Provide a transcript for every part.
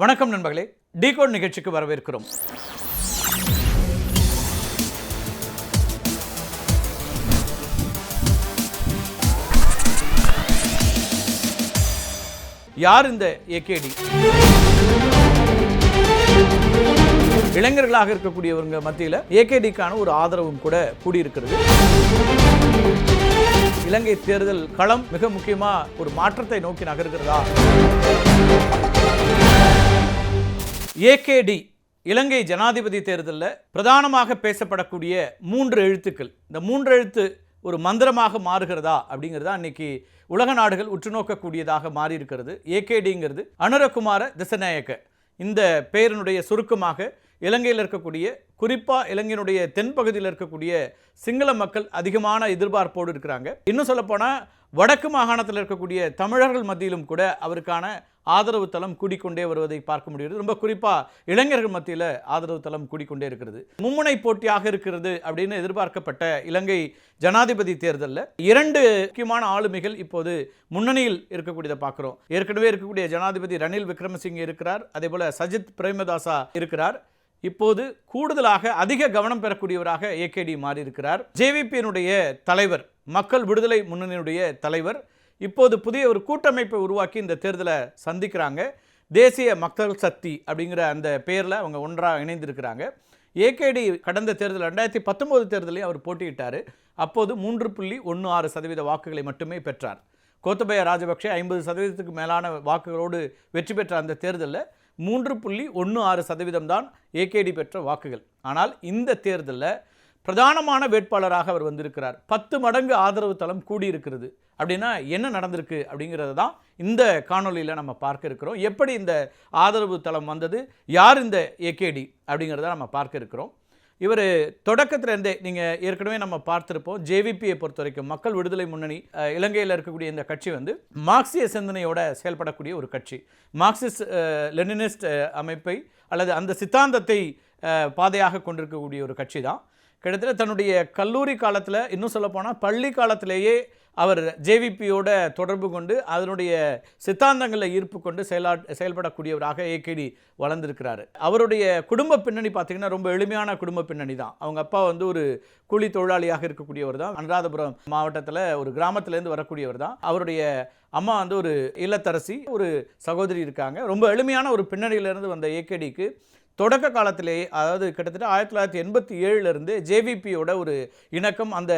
வணக்கம் நண்பர்களே. டிகோட் நிகழ்ச்சிக்கு வரவேற்கிறோம். யார் இந்த ஏகேடி? இளைஞர்களாக இருக்கக்கூடியவங்க மத்தியில் ஏகேடிக்கான ஒரு ஆதரவும் கூட கூடியிருக்கிறது. இலங்கை தேர்தல் களம் மிக முக்கியமாக ஒரு மாற்றத்தை நோக்கி நகர்கிறதா? ஏகேடி இலங்கை ஜனாதிபதி தேர்தலில் பிரதானமாக பேசப்படக்கூடிய மூன்று எழுத்துக்கள். இந்த மூன்று எழுத்து ஒரு மந்திரமாக மாறுகிறதா அப்படிங்கிறதா அன்னைக்கு உலக நாடுகள் உற்று நோக்கக்கூடியதாக மாறி இருக்கிறது ஏகேடிங்கிறது அனுரகுமார திசநாயக்க. இந்த பெயரினுடைய சுருக்கமாக இலங்கையில் இருக்கக்கூடிய குறிப்பாக இலங்கையினுடைய தென்பகுதியில் இருக்கக்கூடிய சிங்கள மக்கள் அதிகமான எதிர்பார்ப்போடு இருக்கிறாங்க. இன்னும் சொல்லப்போனால் வடக்கு மாகாணத்தில் இருக்கக்கூடிய தமிழர்கள் மத்தியிலும் கூட அவருக்கான ஆதரவு தளம் கூடிக்கொண்டே வருவதை பார்க்க முடிகிறது. ரொம்ப குறிப்பாக இளைஞர்கள் மத்தியில் ஆதரவு தளம் கூடிக்கொண்டே இருக்கிறது. மும்முனை போட்டியாக இருக்கிறது அப்படின்னு எதிர்பார்க்கப்பட்ட இலங்கை ஜனாதிபதி தேர்தலில் இரண்டு முக்கியமான ஆளுமைகள் இப்போது முன்னணியில் இருக்கக்கூடியதை பார்க்குறோம். ஏற்கனவே இருக்கக்கூடிய ஜனாதிபதி ரணில் விக்ரமசிங்கே இருக்கிறார். அதே போல் சஜித் பிரேமதாசா இருக்கிறார். இப்போது கூடுதலாக அதிக கவனம் பெறக்கூடியவராக ஏகேடி மாறியிருக்கிறார். ஜேவிபியினுடைய தலைவர் மக்கள் விடுதலை முன்னணியினுடைய தலைவர் இப்போது புதிய ஒரு கூட்டமைப்பை உருவாக்கி இந்த தேர்தலை சந்திக்கிறாங்க. தேசிய மக்கள் சக்தி அப்படிங்கிற அந்த பெயரில் அவங்க ஒன்றாக இணைந்திருக்கிறாங்க. ஏகேடி கடந்த தேர்தல் ரெண்டாயிரத்தி பத்தொம்போது தேர்தலையும் அவர் போட்டியிட்டார். அப்போது மூன்று புள்ளி ஒன்று ஆறு சதவீத வாக்குகளை மட்டுமே பெற்றார். கோத்தபய ராஜபக்ஷ ஐம்பது சதவீதத்துக்கு மேலான வாக்குகளோடு வெற்றி பெற்ற அந்த தேர்தலில் மூன்று புள்ளி ஒன்று ஆறு சதவீதம் தான் ஏகேடி பெற்ற வாக்குகள். ஆனால் இந்த தேர்தலில் பிரதானமான வேட்பாளராக அவர் வந்திருக்கிறார். பத்து மடங்கு ஆதரவு தளம் கூடியிருக்கிறது. அப்படின்னா என்ன நடந்திருக்கு அப்படிங்கிறத தான் இந்த காணொளியில் நம்ம பார்க்க இருக்கிறோம். எப்படி இந்த ஆதரவு தளம் வந்தது? யார் இந்த ஏகேடி அப்படிங்கிறத நம்ம பார்க்க இருக்கிறோம். இவர் தொடக்கத்திலேருந்தே நீங்கள் ஏற்கனவே நம்ம பார்த்துருப்போம். ஜேவிபியை பொறுத்த வரைக்கும் மக்கள் விடுதலை முன்னணி இலங்கையில் இருக்கக்கூடிய இந்த கட்சி வந்து மார்க்சிய சிந்தனையோட செயல்படக்கூடிய ஒரு கட்சி. மார்க்சிஸ்ட் லெனினிஸ்ட் அமைப்பை அல்லது அந்த சித்தாந்தத்தை பாதையாக கொண்டிருக்கக்கூடிய ஒரு கட்சி தான். கிட்டத்தட்ட தன்னுடைய கல்லூரி காலத்தில் இன்னும் சொல்லப்போனால் பள்ளி காலத்திலேயே அவர் ஜேவிபியோட தொடர்பு கொண்டு அதனுடைய சித்தாந்தங்களில் ஈர்ப்பு கொண்டு செயலா செயல்படக்கூடியவராக ஏகேடி வளர்ந்திருக்கிறாரு. அவருடைய குடும்ப பின்னணி பார்த்தீங்கன்னா ரொம்ப எளிமையான குடும்ப பின்னணி தான். அவங்க அப்பா வந்து ஒரு கூலி தொழிலாளியாக இருக்கக்கூடியவர் தான். அனுராதபுரம் மாவட்டத்தில் ஒரு கிராமத்திலேருந்து வரக்கூடியவர் தான். அவருடைய அம்மா வந்து ஒரு இல்லத்தரசி ஒரு சகோதரி இருக்காங்க. ரொம்ப எளிமையான ஒரு பின்னணியிலேருந்து வந்த ஏகேடிக்கு தொடக்க காலத்திலேயே அதாவது கிட்டத்தட்ட ஆயிரத்தி தொள்ளாயிரத்தி எண்பத்தி ஏழுலேருந்து ஜேவிபியோட ஒரு இணக்கம் அந்த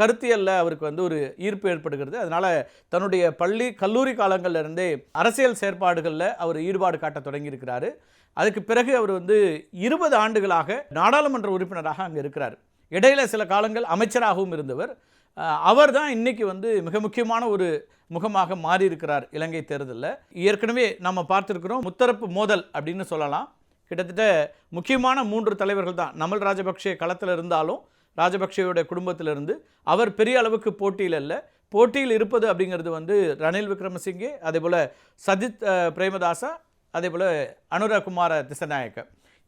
கருத்தியலில் அவருக்கு வந்து ஒரு ஈர்ப்பு ஏற்படுகிறது. அதனால் தன்னுடைய பள்ளி கல்லூரி காலங்கள்ல இருந்தே அரசியல் செயற்பாடுகளில் அவர் ஈடுபாடு காட்ட தொடங்கியிருக்கிறாரு. அதுக்கு பிறகு அவர் வந்து இருபது ஆண்டுகளாக நாடாளுமன்ற உறுப்பினராக அங்கே இருக்கிறார். இடையில சில காலங்கள் அமைச்சராகவும் இருந்தவர். அவர் தான் இன்றைக்கி வந்து மிக முக்கியமான ஒரு முகமாக மாறியிருக்கிறார் இலங்கை தேர்தலில். ஏற்கனவே நம்ம பார்த்துருக்குறோம் முத்தரப்பு மோதல் அப்படின்னு சொல்லலாம். கிட்டத்தட்ட முக்கியமான மூன்று தலைவர்கள் தான். நமல் ராஜபக்ஷே களத்தில் இருந்தாலும் ராஜபக்ஷேயோட குடும்பத்திலிருந்து அவர் பெரிய அளவுக்கு போட்டியில் இல்லை. போட்டியில் இருப்பது அப்படிங்கிறது வந்து ரணில் விக்ரமசிங்கே அதே போல் சஜித் பிரேமதாசா அதே போல் அனுரகுமார திசநாயக்க.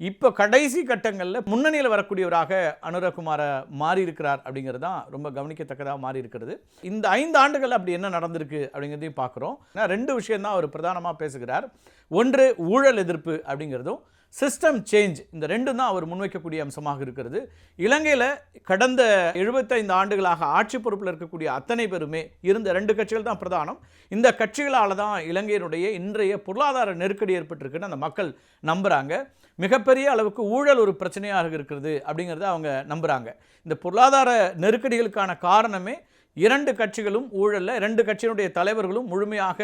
இப்போ கடைசி கட்டங்களில் முன்னணியில் வரக்கூடியவராக அனுரகுமார மாறி இருக்கிறார் அப்படிங்கிறது தான் ரொம்ப கவனிக்கத்தக்கதாக மாறி இருக்கிறது இந்த ஐந்து ஆண்டுகள் அப்படி என்ன நடந்திருக்கு அப்படிங்கிறதையும் பார்க்குறோம். ஏன்னா ரெண்டு விஷயந்தான் அவர் பிரதானமாக பேசுகிறார். ஒன்று ஊழல் எதிர்ப்பு அப்படிங்கிறதும் சிஸ்டம் சேஞ்ச் இந்த ரெண்டும் தான் அவர் முன்வைக்கக்கூடிய அம்சமாக இருக்கிறது. இலங்கையில் கடந்த எழுபத்தைந்து ஆண்டுகளாக ஆட்சி பொறுப்பில் இருக்கக்கூடிய அத்தனை பேருமே இருந்த ரெண்டு கட்சிகள் தான் பிரதானம். இந்த கட்சிகளால் தான் இலங்கையினுடைய இன்றைய பொருளாதார நெருக்கடி ஏற்பட்டிருக்குன்னு அந்த மக்கள் நம்புகிறாங்க மிகப்பெரிய அளவுக்கு ஊழல் ஒரு பிரச்சனையாக இருக்கிறது அப்படிங்கிறத அவங்க நம்புகிறாங்க இந்த பொருளாதார நெருக்கடிகளுக்கான காரணமே இரண்டு கட்சிகளும் ஊழலில் இரண்டு கட்சியினுடைய தலைவர்களும் முழுமையாக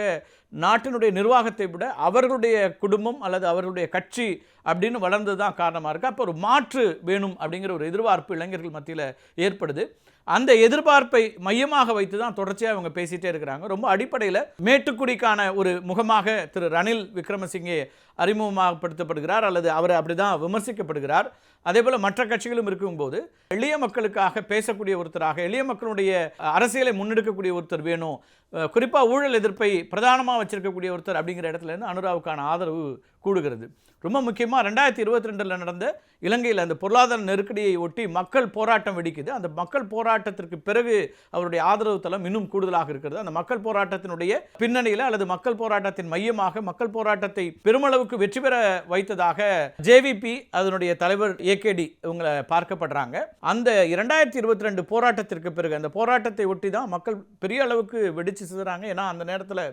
நாட்டினுடைய நிர்வாகத்தை விட அவர்களுடைய குடும்பம் அல்லது அவர்களுடைய கட்சி அப்படின்னு வளர்ந்தது தான் காரணமாக இருக்குது அப்போ ஒரு மாற்று வேணும் அப்படிங்கிற ஒரு எதிர்பார்ப்பு இளைஞர்கள் மத்தியில் ஏற்படுது. அந்த எதிர்பார்ப்பை மையமாக வைத்து தான் தொடர்ச்சியாக அவங்க பேசிகிட்டே இருக்கிறாங்க. ரொம்ப அடிப்படையில் மேட்டுக்குடிக்கான ஒரு முகமாக திரு ரணில் விக்ரமசிங்கே அறிமுகமாகப்படுத்தப்படுகிறார் அல்லது அவர் அப்படி தான் விமர்சிக்கப்படுகிறார். அதே போல் மற்ற கட்சிகளும் இருக்கும்போது எளிய மக்களுக்காக பேசக்கூடிய ஒருத்தராக எளிய மக்களுடைய அரசியலை முன்னெடுக்கக்கூடிய ஒருத்தர் வேணும் குறிப்பாக ஊழல் எதிர்ப்பை பிரதானமாக வச்சிருக்கக்கூடிய ஒருத்தர் அப்படிங்கிற இடத்துல இருந்து அனுராவுக்கான ஆதரவு கூடுகிறது. ரொம்ப முக்கியமாக ரெண்டாயிரத்தி இருபத்தி ரெண்டில் நடந்த இலங்கையில் அந்த பொருளாதார நெருக்கடியை ஒட்டி மக்கள் போராட்டம் வெடிக்குது. அந்த மக்கள் போராட்டத்திற்கு பிறகு அவருடைய ஆதரவு தளம் இன்னும் கூடுதலாக இருக்கிறது. அந்த மக்கள் போராட்டத்தினுடைய பின்னணியில் அல்லது மக்கள் போராட்டத்தின் மையமாக மக்கள் போராட்டத்தை பெருமளவுக்கு வெற்றி பெற வைத்ததாக ஜேவிபி அதனுடைய தலைவர் ஏகேடி இவங்களை பார்க்கப்படுறாங்க. அந்த இரண்டாயிரத்தி இருபத்தி ரெண்டு போராட்டத்திற்கு பிறகு அந்த போராட்டத்தை ஒட்டி தான் மக்கள் பெரிய அளவுக்கு வெடிச்சு சிதறாங்க. ஏன்னா அந்த நேரத்தில்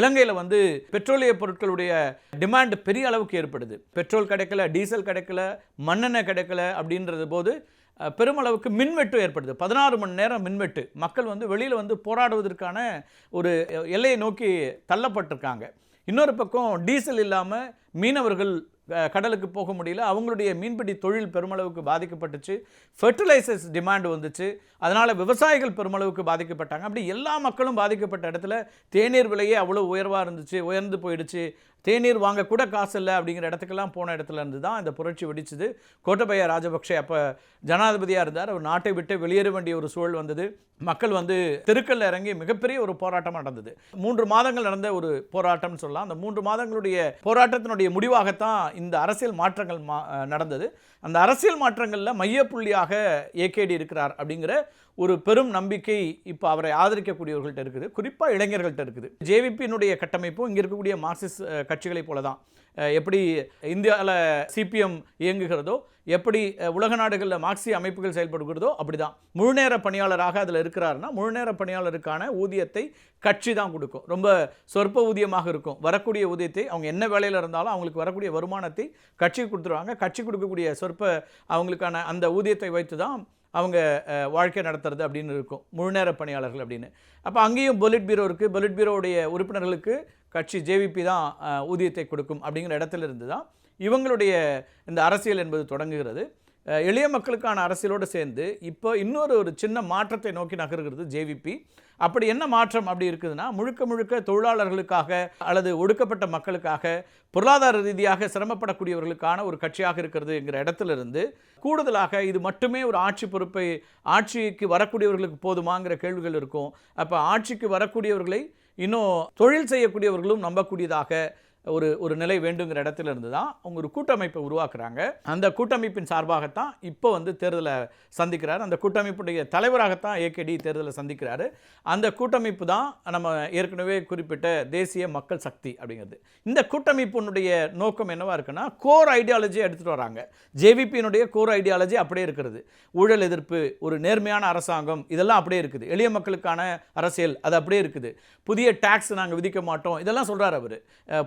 இலங்கையில் வந்து பெட்ரோலிய பொருட்களுடைய டிமாண்ட் பெரிய அளவுக்கு ஏற்படுது. பெட்ரோல் கிடைக்கல டீசல் கிடைக்கல மண்ணெண்ணெய் கிடைக்கல அப்படின்றது போது பெருமளவுக்கு மின்வெட்டு ஏற்படுது. பதினாறு மணி நேரம் மின்வெட்டு. மக்கள் வந்து வெளியில் வந்து போராடுவதற்கான ஒரு எல்லையை நோக்கி தள்ளப்பட்டிருக்காங்க. இன்னொரு பக்கம் டீசல் இல்லாமல் மீனவர்கள் கடலுக்கு போக முடியல. அவங்களுடைய மீன்பிடி தொழில் பெருமளவுக்கு பாதிக்கப்பட்டுச்சு. ஃபெர்டிலைசர்ஸ் டிமாண்ட் வந்துச்சு. அதனால் விவசாயிகள் பெருமளவுக்கு பாதிக்கப்பட்டாங்க. அப்படி எல்லா மக்களும் பாதிக்கப்பட்ட இடத்துல தேநீர் விலையே அவ்வளோ உயர்வாக இருந்துச்சு உயர்ந்து போயிடுச்சு. தேநீர் வாங்கக்கூட காசு இல்லை அப்படிங்கிற இடத்துக்கெல்லாம் போன இடத்துல இருந்து தான் இந்த புரட்சி வெடிச்சது. கோட்டபய ராஜபக்ஷே அப்போ ஜனாதிபதியாக இருந்தார். அவர் நாட்டை விட்டு வெளியேற வேண்டிய ஒரு சூழல் வந்தது. மக்கள் வந்து தெருக்கல்ல இறங்கி மிகப்பெரிய ஒரு போராட்டம் நடந்தது. மூன்று மாதங்கள் நடந்த ஒரு போராட்டம்னு சொல்லலாம். அந்த மூன்று மாதங்களுடைய போராட்டத்தினுடைய முடிவாகத்தான் இந்த அரசியல் மாற்றங்கள் மா நடந்தது. அந்த அரசியல் மாற்றங்களில் மையப்புள்ளியாக ஏகேடி இருக்கிறார் அப்படிங்கிற ஒரு பெரும் நம்பிக்கை இப்போ அவரை ஆதரிக்கக்கூடியவர்கள்ட்ட இருக்குது. குறிப்பாக இளைஞர்கள்ட்ட இருக்குது. ஜேவிபியினுடைய கட்டமைப்பும் இங்கே இருக்கக்கூடிய மார்க்சிஸ்ட் கட்சிகளைப் போல தான் எப்படி இந்தியாவில் சிபிஎம் இயங்குகிறதோ எப்படி உலக நாடுகளில் மார்க்சிய அமைப்புகள் செயல்படுகிறதோ அப்படிதான். முழுநேர பணியாளராக அதில் இருக்கிறாருன்னா முழுநேர பணியாளருக்கான ஊதியத்தை கட்சி தான் கொடுக்கும். ரொம்ப சொற்ப ஊதியமாக இருக்கும். வரக்கூடிய ஊதியத்தை அவங்க என்ன வேலையில் இருந்தாலும் அவங்களுக்கு வரக்கூடிய வருமானத்தை கட்சி கொடுத்துருவாங்க. கட்சி கொடுக்கக்கூடிய சொற்ப அவங்களுக்கான அந்த ஊதியத்தை வைத்து தான் அவங்க வாழ்க்கை நடத்துறது அப்படின்னு இருக்கும். முழுநேர பணியாளர்கள் அப்படின்னு. அப்போ அங்கேயும் பொலிட் பீரோ இருக்குது பொலிட் பீரோவுடைய உறுப்பினர்களுக்கு கட்சி ஜேவிபி தான் ஊதியத்தை கொடுக்கும் அப்படிங்கிற இடத்துல இருந்து தான் இவங்களுடைய இந்த அரசியல் என்பது தொடங்குகிறது. எளிய மக்களுக்கான அரசியலோடு சேர்ந்து இப்போ இன்னொரு ஒரு சின்ன மாற்றத்தை நோக்கி நகர்கிறது ஜேவிபி அப்படி என்ன மாற்றம் அப்படி இருக்குதுன்னா முழுக்க முழுக்க தொழிலாளர்களுக்காக அல்லது ஒடுக்கப்பட்ட மக்களுக்காக பொருளாதார ரீதியாக சிரமப்படக்கூடியவர்களுக்கான ஒரு கட்சியாக இருக்கிறதுங்கிற இடத்துல இருந்து கூடுதலாக இது மட்டுமே ஒரு ஆட்சி பொறுப்பை ஆட்சிக்கு வரக்கூடியவர்களுக்கு போதுமாங்கிற கேள்விகள் இருக்கும். அப்போ ஆட்சிக்கு வரக்கூடியவர்களை இன்னும் தொழில் செய்யக்கூடியவர்களும் நம்பக்கூடியதாக ஒரு ஒரு நிலை வேண்டுங்கிற இடத்துல இருந்து தான் அவங்க ஒரு கூட்டமைப்பை உருவாக்குறாங்க. அந்த கூட்டமைப்பின் சார்பாகத்தான் இப்போ வந்து தேர்தலை சந்திக்கிறார். அந்த கூட்டமைப்புடைய தலைவராகத்தான் ஏகேடி தேர்தலை சந்திக்கிறாரு. அந்த கூட்டமைப்பு தான் நம்ம ஏற்கனவே குறிப்பிட்ட தேசிய மக்கள் சக்தி அப்படிங்கிறது. இந்த கூட்டமைப்பினுடைய நோக்கம் என்னவாக இருக்குன்னா கோர் ஐடியாலஜி எடுத்துகிட்டு வராங்க. ஜேவிபியினுடைய கோர் ஐடியாலஜி அப்படியே இருக்கிறது. ஊழல் எதிர்ப்பு ஒரு நேர்மையான அரசாங்கம் இதெல்லாம் அப்படியே இருக்குது. எளிய மக்களுக்கான அரசியல் அது அப்படியே இருக்குது. புதிய டேக்ஸ் நாங்கள் விதிக்க மாட்டோம். இதெல்லாம் சொல்கிறார் அவர்.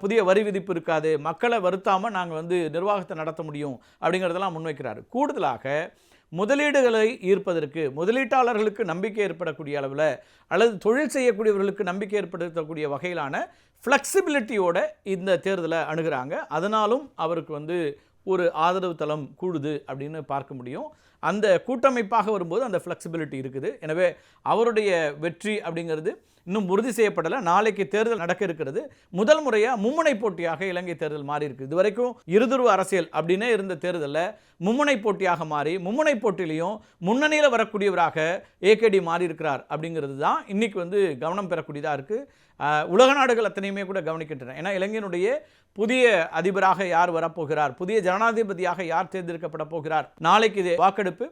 புதிய வரி விதிப்பு இருக்காது மக்களை வருத்தாமல் நாங்கள் வந்து நிர்வாகத்தை நடத்த முடியும் அப்படிங்கிறதெல்லாம் முன்வைக்கிறார். கூடுதலாக முதலீடுகளை ஈர்ப்பதற்கு முதலீட்டாளர்களுக்கு நம்பிக்கை ஏற்படக்கூடிய அளவில் அல்லது தொழில் செய்யக்கூடியவர்களுக்கு நம்பிக்கை ஏற்படுத்தக்கூடிய வகையிலான ஃப்ளெக்சிபிலிட்டியோட இந்த தேர்தலை அணுகிறாங்க. அதனாலும் அவருக்கு வந்து ஒரு ஆதரவு தளம் கூடுது அப்படின்னு பார்க்க முடியும். அந்த கூட்டமைப்பாக வரும்போது அந்த ஃப்ளெக்சிபிலிட்டி இருக்குது. எனவே அவருடைய வெற்றி அப்படிங்கிறது இன்னும் உறுதி செய்யப்படலை. நாளைக்கு தேர்தல் நடக்க இருக்கிறது. முதல் முறையாக மும்முனை போட்டியாக இலங்கை தேர்தல் மாறி இருக்கு. இது வரைக்கும் இருதுருவ அரசியல் அப்படின்னே இருந்த தேர்தலில் மும்முனை போட்டியாக மாறி மும்முனை போட்டியிலையும் முன்னணியில் வரக்கூடியவராக ஏகேடி மாறி இருக்கிறார் அப்படிங்கிறது தான் இன்னைக்கு வந்து கவனம் பெறக்கூடியதாக இருக்குது உலக நாடுகள் அத்தனையுமே கூட கவனிக்கின்றன. ஏன்னா இலங்கையினுடைய புதிய அதிபராக யார் வரப்போகிறார்? புதிய ஜனாதிபதியாக யார் தேர்ந்தெடுக்கப்பட போகிறார்? நாளைக்கு இது வாக்கெடுப்பு.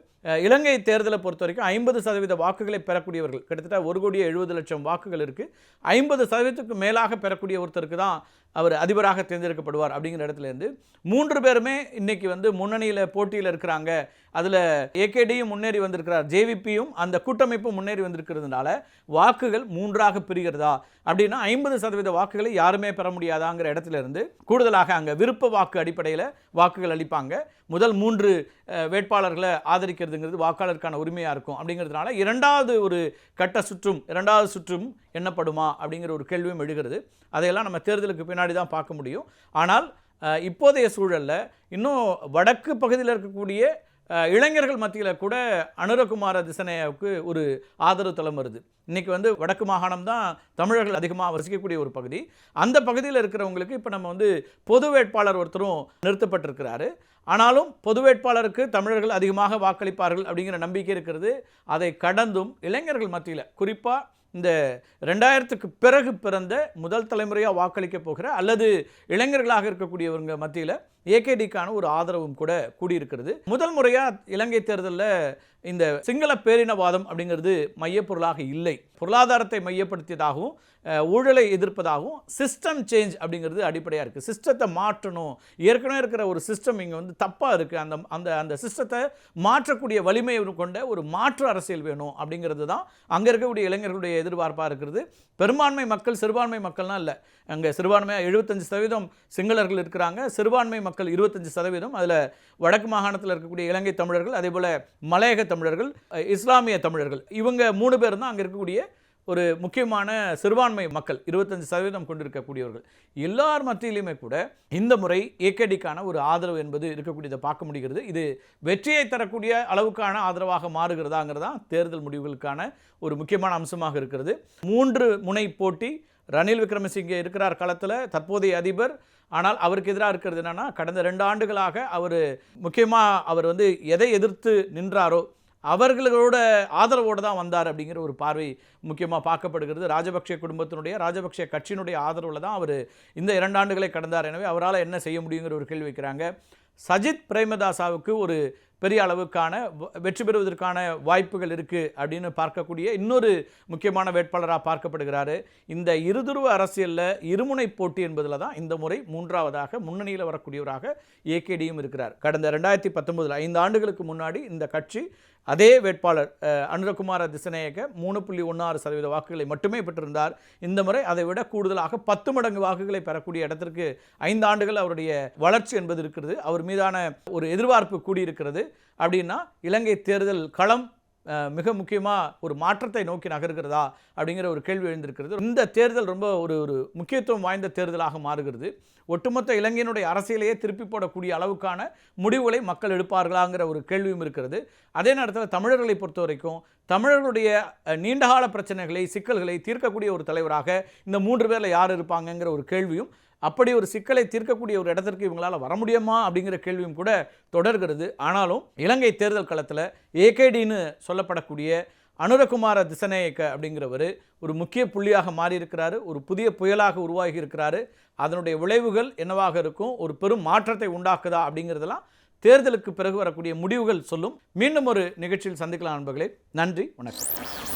இலங்கை தேர்தலை பொறுத்த வரைக்கும் ஐம்பது சதவீத வாக்குகளை பெறக்கூடியவர்கள். கிட்டத்தட்ட ஒரு கோடியே எழுபது லட்சம் வாக்கு வாக்குகள் இருக்குது ஐம்பது சதவீதத்துக்கு மேலாக பெறக்கூடிய ஒருத்தருக்கு தான் அவர் அதிபராக தேர்ந்தெடுக்கப்படுவார் அப்படிங்கிற இடத்துல இருந்து மூன்று பேருமே இன்னைக்கு வந்து முன்னணியில் போட்டியில் இருக்கிறாங்க. அதில் ஏகேடியும் முன்னேறி வந்திருக்கிறார். ஜேவிபியும் அந்த கூட்டமைப்பும் முன்னேறி வந்திருக்கிறதுனால வாக்குகள் மூன்றாக பிரிகிறதா? அப்படின்னா ஐம்பது சதவீத வாக்குகளை யாருமே பெற முடியாதாங்கிற இடத்துல இருந்து கூடுதலாக அங்கே விருப்ப வாக்கு அடிப்படையில் வாக்குகள் அளிப்பாங்க. முதல் மூன்று வேட்பாளர்களை ஆதரிக்கிறதுங்கிறது வாக்காளருக்கான உரிமையாக இருக்கும் அப்படிங்கிறதுனால இரண்டாவது ஒரு கட்ட சுற்றும் இரண்டாவது சுற்றும் எண்ணப்படுமா அப்படிங்கிற ஒரு கேள்வியும் எழுகிறது. அதையெல்லாம் நம்ம தேர்தலுக்கு பின்னாடி தான் பார்க்க முடியும். ஆனால் இப்போதைய சூழலில் இன்னும் வடக்கு பகுதியில் இருக்கக்கூடிய இளைஞர்கள் மத்தியில் கூட அனுரகுமார திசனையாவுக்கு ஒரு ஆதரவு தளம் வருது. இன்றைக்கி வந்து வடக்கு மாகாணம் தான் தமிழர்கள் அதிகமாக வசிக்கக்கூடிய ஒரு பகுதி. அந்த பகுதியில் இருக்கிறவங்களுக்கு இப்போ நம்ம வந்து பொது வேட்பாளர் ஒருத்தரும் நிறுத்தப்பட்டிருக்கிறாரு. ஆனாலும் பொது வேட்பாளருக்கு தமிழர்கள் அதிகமாக வாக்களிப்பார்கள் அப்படிங்கிற நம்பிக்கை இருக்கிறது. அதை கடந்தும் இளைஞர்கள் மத்தியில் குறிப்பாக இந்த ரெண்டாயிரத்துக்கு பிறகு பிறந்த முதல் தலைமுறையாக வாக்களிக்க போகிற அல்லது இளைஞர்களாக இருக்கக்கூடியவங்க மத்தியில் ஏகேடிக்கான ஒரு ஆதரவும் கூட கூடியிருக்கிறது. முதல் முறையாக இலங்கை தேர்தலில் இந்த சிங்கள பேரினவாதம் அப்படிங்கிறது மையப்பொருளாக இல்லை. பொருளாதாரத்தை மையப்படுத்தியதாகவும் ஊழலை எதிர்ப்பதாகவும் சிஸ்டம் சேஞ்ச் அப்படிங்கிறது அடிப்படையாக இருக்குது சிஸ்டத்தை மாற்றணும். ஏற்கனவே இருக்கிற ஒரு சிஸ்டம் இங்கே வந்து தப்பாக இருக்குது அந்த அந்த அந்த சிஸ்டத்தை மாற்றக்கூடிய வலிமை கொண்ட ஒரு மாற்று அரசியல் வேணும் அப்படிங்கிறது தான் அங்கே இருக்கக்கூடிய இளைஞர்களுடைய எதிர்பார்ப்பாக இருக்கிறது. பெரும்பான்மை மக்கள் சிறுபான்மை மக்கள்லாம் இல்லை. அங்கே சிறுபான்மையாக எழுபத்தஞ்சு சதவீதம் சிங்களர்கள் இருக்கிறாங்க. சிறுபான்மை மக்கள் இருபத்தஞ்சு சதவீதம். அதில் வடக்கு மாகாணத்தில் இருக்கக்கூடிய இலங்கை தமிழர்கள் அதே போல் மலையக தமிழர்கள் இஸ்லாமிய தமிழர்கள். இவங்க மூணு பேர் தான் அங்கே இருக்கக்கூடிய ஒரு முக்கியமான சிறுபான்மை மக்கள் இருபத்தஞ்சு சதவீதம் கொண்டிருக்கக்கூடியவர்கள். எல்லார் மத்தியிலுமே கூட இந்த முறை ஏகேடிக்கான ஒரு ஆதரவு என்பது இருக்கக்கூடியதை பார்க்க முடிகிறது. இது வெற்றியை தரக்கூடிய அளவுக்கான ஆதரவாக மாறுகிறதாங்கிறதா தேர்தல் முடிவுகளுக்கான ஒரு முக்கியமான அம்சமாக இருக்கிறது. மூன்று முனை போட்டி ரணில் விக்ரமசிங்கே இருக்கிறார் காலத்தில் தற்போதைய அதிபர். ஆனால் அவருக்கு எதிராக இருக்கிறது என்னன்னா கடந்த ரெண்டு ஆண்டுகளாக அவர் முக்கியமாக அவர் வந்து எதை எதிர்த்து நின்றாரோ அவர்களோட ஆதரவோடு தான் வந்தார் அப்படிங்கிற ஒரு பார்வை முக்கியமாக பார்க்கப்படுகிறது. ராஜபக்ஷ குடும்பத்தினுடைய ராஜபக்ஷ கட்சியினுடைய ஆதரவில் தான் அவர் இந்த இரண்டு ஆண்டுகளை கடந்தார். எனவே அவரால் என்ன செய்ய முடியுங்கிற ஒரு கேள்வி வைக்கிறாங்க. சஜித் பிரேமதாசாவுக்கு ஒரு பெரிய அளவுக்கான வ- வெற்றி பெறுவதற்கான வாய்ப்புகள் இருக்குது அப்படின்னு பார்க்கக்கூடிய இன்னொரு முக்கியமான வேட்பாளராக பார்க்கப்படுகிறாரு. இந்த இருதுருவ அரசியலில் இருமுனை போட்டி என்பதில் தான் இந்த முறை மூன்றாவதாக முன்னணியில் வரக்கூடியவராக ஏகேடியும் இருக்கிறார். கடந்த ரெண்டாயிரத்தி பத்தொன்பதில் ஐந்து ஆண்டுகளுக்கு முன்னாடி இந்த கட்சி அதே வேட்பாளர் அனுரகுமார திசநாயக மூணு புள்ளி ஒன்றாறு சதவீத வாக்குகளை மட்டுமே பெற்றிருந்தார். இந்த முறை அதை விட கூடுதலாக பத்து மடங்கு வாக்குகளை பெறக்கூடிய இடத்திற்கு ஐந்து ஆண்டுகள் அவருடைய வளர்ச்சி என்பது இருக்கிறது. அவர் மீதான ஒரு எதிர்பார்ப்பு கூடியிருக்கிறது. அப்படின்னா இலங்கை தேர்தல் களம் மிக முக்கியமாக ஒரு மாற்றத்தை நோக்கி நகர்கிறதா அப்படிங்கிற ஒரு கேள்வி எழுந்திருக்கிறது. இந்த தேர்தல் ரொம்ப ஒரு ஒரு முக்கியத்துவம் வாய்ந்த தேர்தலாக மாறுகிறது. ஒட்டுமொத்த இலங்கையினுடைய அரசியலையே திருப்பி போடக்கூடிய அளவுக்கான முடிவுகளை மக்கள் எடுப்பார்களாங்கிற ஒரு கேள்வியும் இருக்கிறது. அதே நேரத்தில் தமிழர்களை பொறுத்த வரைக்கும் தமிழர்களுடைய நீண்டகால பிரச்சனைகளை சிக்கல்களை தீர்க்கக்கூடிய ஒரு தலைவராக இந்த மூன்று பேரில் யார் இருப்பாங்கங்கிற ஒரு கேள்வியும் அப்படி ஒரு சிக்கலை தீர்க்கக்கூடிய ஒரு இடத்திற்கு இவங்களால் வர முடியுமா அப்படிங்கிற கேள்வியும் கூட தொடர்கிறது. ஆனாலும் இலங்கை தேர்தல் களத்தில் ஏகேடின்னு சொல்லப்படக்கூடிய அனுரகுமார திசநாயக்க அப்படிங்கிறவர் ஒரு முக்கிய புள்ளியாக மாறியிருக்கிறாரு. ஒரு புதிய புயலாக உருவாகி இருக்கிறாரு அதனுடைய விளைவுகள் என்னவாக இருக்கும்? ஒரு பெரும் மாற்றத்தை உண்டாக்குதா அப்படிங்கிறதெல்லாம் தேர்தலுக்கு பிறகு வரக்கூடிய முடிவுகள் சொல்லும். மீண்டும் ஒரு நிகழ்ச்சியில் சந்திக்கலாம் நண்பர்களே. நன்றி. வணக்கம்.